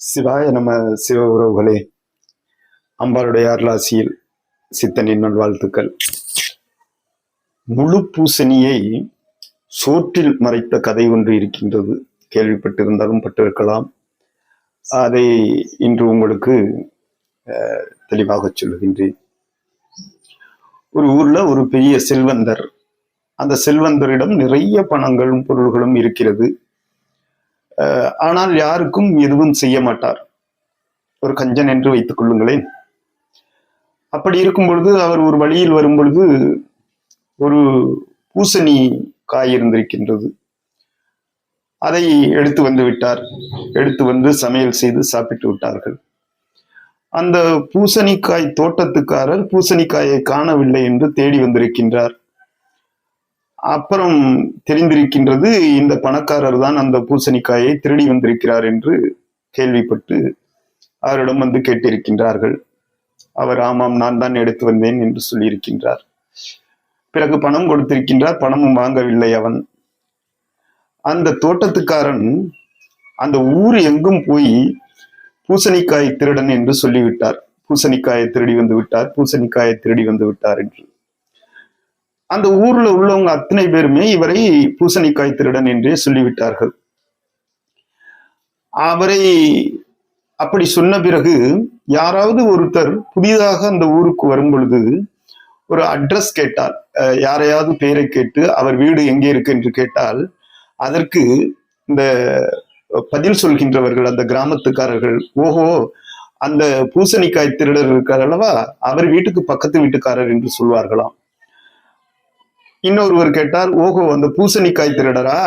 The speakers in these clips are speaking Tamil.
சிவாய நம்ம சிவ உறவுகளே. அம்பாளுடைய அருளாசியில் சித்தனின் நல்வாழ்த்துக்கள். முழு பூசணியை சோற்றில் மறைத்த கதை ஒன்று இருக்கின்றது. கேள்விப்பட்டிருந்தாலும் பட்டிருக்கலாம். அதை இன்று உங்களுக்கு தெளிவாக சொல்லுகின்றேன். ஒரு ஊர்ல ஒரு பெரிய செல்வந்தர் அந்த செல்வந்தரிடம் நிறைய பணங்களும் பொருள்களும் இருக்கிறது. ஆனால் யாருக்கும் எதுவும் செய்ய மாட்டார். ஒரு கஞ்சன் என்று வைத்துக் கொள்ளுங்களேன். அப்படி இருக்கும் பொழுது அவர் ஒரு வழியில் வரும் பொழுது ஒரு பூசணி காய் இருந்திருக்கின்றது. அதை எடுத்து வந்து விட்டார். எடுத்து வந்து சமையல் செய்து சாப்பிட்டு விட்டார்கள். அந்த பூசணிக்காய் தோட்டத்துக்காரர் பூசணிக்காயை காணவில்லை என்று தேடி வந்திருக்கின்றார். அப்புறம் தெரிந்திருக்கின்றது இந்த பணக்காரர் தான் அந்த பூசணிக்காயை திருடி வந்திருக்கிறார் என்று கேள்விப்பட்டு அவரிடம் வந்து கேட்டிருக்கின்றார்கள். அவர் ஆமாம் நான் தான் எடுத்து வந்தேன் என்று சொல்லியிருக்கின்றார். பிறகு பணம் கொடுத்திருக்கின்றார் பணமும் வாங்கவில்லை அவன். அந்த தோட்டத்துக்காரன் அந்த ஊர் எங்கும் போய் பூசணிக்காய் திருடன் என்று சொல்லிவிட்டார். பூசணிக்காயை திருடி வந்து விட்டார் பூசணிக்காயை திருடி வந்து விட்டார் என்று. அந்த ஊர்ல உள்ளவங்க அத்தனை பேருமே இவரை பூசணிக்காய் திருடன் என்றே சொல்லிவிட்டார்கள். அவரை அப்படி சொன்ன பிறகு யாராவது ஒருத்தர் புதிதாக அந்த ஊருக்கு வரும் பொழுது ஒரு அட்ரஸ் கேட்டால் அஹ், யாரையாவது பெயரை கேட்டு அவர் வீடு எங்கே இருக்கு என்று கேட்டால் அதற்கு இந்த பதில் சொல்கின்றவர்கள் அந்த கிராமத்துக்காரர்கள் ஓஹோ அந்த பூசணிக்காய் திருடர் இருக்கார் அல்லவா? அவர் வீட்டுக்கு பக்கத்து வீட்டுக்காரர் என்று சொல்வார்களாம். இன்னொருவர் கேட்டார் ஓஹோ அந்த பூசணிக்காய் திருடரா?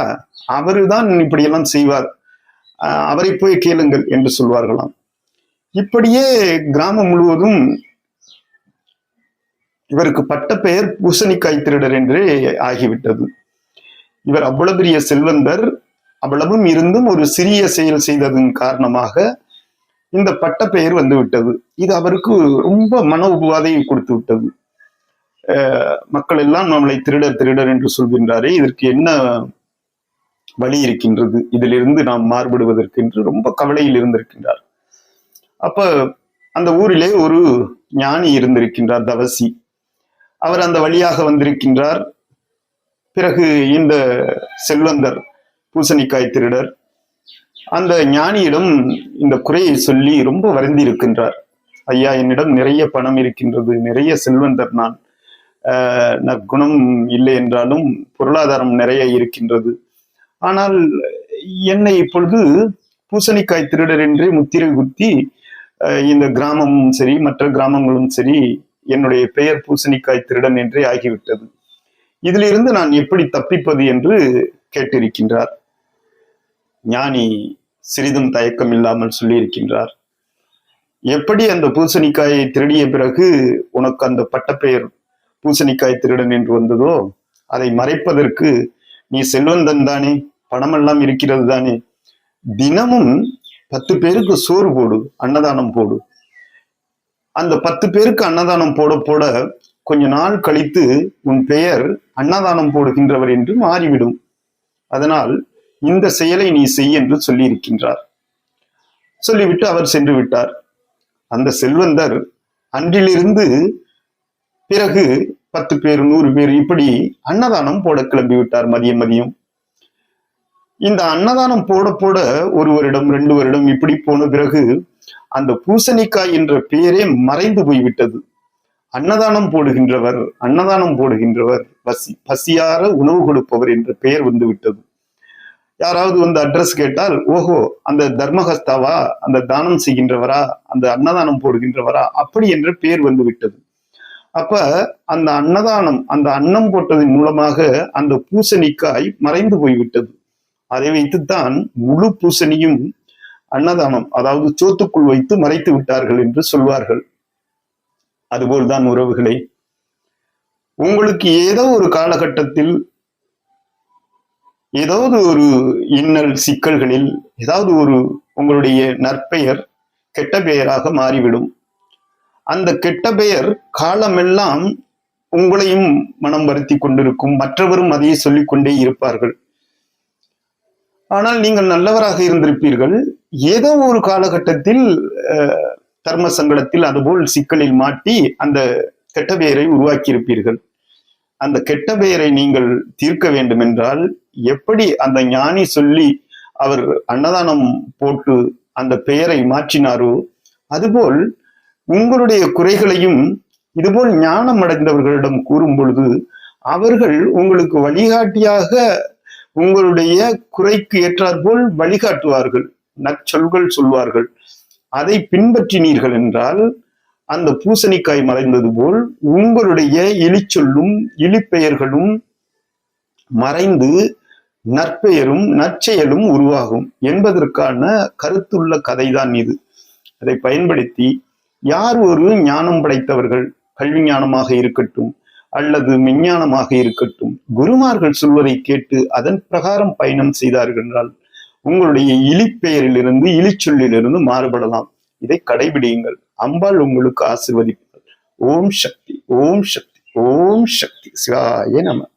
அவருதான் இப்படியெல்லாம் செய்வார். அஹ், அவரை போய் கேளுங்கள் என்று சொல்வார்களாம். இப்படியே கிராமம் முழுவதும் இவருக்கு பட்ட பெயர் பூசணிக்காய் திருடர் என்றே ஆகிவிட்டது. இவர் அவ்வளவு பெரிய செல்வந்தர் அவ்வளவும் இருந்தும் ஒரு சிறிய செயல் செய்ததன் காரணமாக இந்த பட்ட பெயர் வந்துவிட்டது. இது அவருக்கு ரொம்ப மன உபாதையை கொடுத்து விட்டது மக்கள் எல்லாம் நம்மளை திருடர் திருடர் என்று சொல்கின்றாரே இதற்கு என்ன வழி இருக்கின்றது? இதிலிருந்து நாம் மாறுபடுவதற்கு என்று ரொம்ப கவலையில் இருந்திருக்கின்றார். அப்ப அந்த ஊரிலே ஒரு ஞானி இருந்திருக்கின்றார் தவசி. அவர் அந்த வழியாக வந்திருக்கின்றார். பிறகு இந்த செல்வந்தர் பூசணிக்காய் திருடர் அந்த ஞானியிடம் இந்த குறையை சொல்லி ரொம்ப வருந்தி இருக்கின்றார் ஐயா என்னிடம் நிறைய பணம் இருக்கின்றது நிறைய செல்வந்தர் நான். நற்குணம் இல்லை என்றாலும் பொருளாதாரம் நிறைய இருக்கின்றது. ஆனால் என்னை இப்பொழுது பூசணிக்காய் திருடர் என்றே முத்திரை குத்தி இந்த கிராமமும் சரி மற்ற கிராமங்களும் சரி என்னுடைய பெயர் பூசணிக்காய் திருடன் என்றே ஆகிவிட்டது. இதிலிருந்து நான் எப்படி தப்பிப்பது என்று கேட்டிருக்கின்றார். ஞானி சிறிதும் தயக்கம் இல்லாமல் சொல்லியிருக்கின்றார். எப்படி அந்த பூசணிக்காயை திருடிய பிறகு உனக்கு அந்த பட்டப்பெயர் பூசணிக்காய் திருடன் என்று வந்ததோ அதை மறைப்பதற்கு நீ செல்வந்தன் தானே பணமெல்லாம் இருக்கிறது தானே. தினமும் பத்து பேருக்கு சோறு போடு அன்னதானம் போடு. அந்த பத்து பேருக்கு அன்னதானம் போட போட கொஞ்ச நாள் கழித்து உன் பெயர் அன்னதானம் போடுகின்றவர் என்று மாறிவிடும். அதனால் இந்த செயலை நீ செய் என்று சொல்லியிருக்கின்றார். சொல்லிவிட்டு அவர் சென்று விட்டார். அந்த செல்வந்தர் அன்றிலிருந்து பிறகு பத்து பேர் நூறு பேர் இப்படி அன்னதானம் போட கிளம்பி விட்டார் மதியம் மதியம். இந்த அன்னதானம் போட போட ஒரு வருடம் ரெண்டு வருடம் இப்படி போன பிறகு அந்த பூசணிக்காய் என்ற பெயரே மறைந்து போய்விட்டது. அன்னதானம் போடுகின்றவர் அன்னதானம் போடுகின்றவர் பசி பசியார உணவு கொடுப்பவர் என்ற பெயர் வந்து விட்டது யாராவது வந்து அட்ரஸ் கேட்டால் ஓஹோ அந்த தர்மஹஸ்தாவா அந்த தானம் செய்கின்றவரா அந்த அன்னதானம் போடுகின்றவரா அப்படி என்ற பெயர் வந்து விட்டது அப்ப அந்த அன்னதானம் அந்த அன்னம் போட்டதன் மூலமாக அந்த பூசணிக்காய் மறைந்து போய்விட்டது. அதை வைத்துத்தான் முழு பூசணியும் அன்னதானம் அதாவது சோத்துக்குள் வைத்து மறைத்து விட்டார்கள் என்று சொல்வார்கள். அதுபோல்தான் உறவுகளை. உங்களுக்கு ஏதோ ஒரு காலகட்டத்தில் ஏதாவது ஒரு இன்னல் சிக்கல்களில் ஏதாவது ஒரு உங்களுடைய நற்பெயர் கெட்ட பெயராக மாறிவிடும். அந்த கெட்ட பெயர் காலமெல்லாம் உங்களையும் மனம் வருத்தி கொண்டிருக்கும். மற்றவரும் அதையே சொல்லிக் கொண்டே இருப்பார்கள். ஆனால் நீங்கள் நல்லவராக இருந்திருப்பீர்கள். ஏதோ ஒரு காலகட்டத்தில் தர்ம சங்கடத்தில் அதுபோல் சிக்கலில் மாட்டி அந்த கெட்ட பெயரை உருவாக்கியிருப்பீர்கள். அந்த கெட்ட பெயரை நீங்கள் தீர்க்க வேண்டும் என்றால் எப்படி அந்த ஞானி சொல்லி அவர் அன்னதானம் போட்டு அந்த பெயரை மாற்றினாரோ அதுபோல் உங்களுடைய குறைகளையும் இதுபோல் ஞானம் அடைந்தவர்களிடம் கூறும் பொழுது அவர்கள் உங்களுக்கு வழிகாட்டியாக உங்களுடைய குறைக்கு ஏற்றாற்போல் வழிகாட்டுவார்கள் நற்சொல்கள் சொல்வார்கள். அதை பின்பற்றினீர்கள் என்றால் அந்த பூசணிக்காய் மறைந்தது போல் உங்களுடைய இழிச்சொல்லும் இழிப்பெயர்களும் மறைந்து நற்பெயரும் நற்செயலும் உருவாகும் என்பதற்கான கருத்துள்ள கதைதான் இது. அதை பயன்படுத்தி யார் ஒரு ஞானம் படைத்தவர்கள்? கல்வி ஞானமாக இருக்கட்டும் அல்லது மெஞ்ஞானமாக இருக்கட்டும் குருமார்கள் சொல்வதை கேட்டு அதன் பிரகாரம் பயணம் செய்தார்கள் என்றால் உங்களுடைய இழிப்பெயரிலிருந்து இழிச்சொல்லிலிருந்து மாறுபடலாம். இதை கடைபிடியுங்கள். அம்பாள் உங்களுக்கு ஆசிர்வதிப்பார் ஓம் சக்தி ஓம் சக்தி ஓம் சக்தி. சிவாய நம.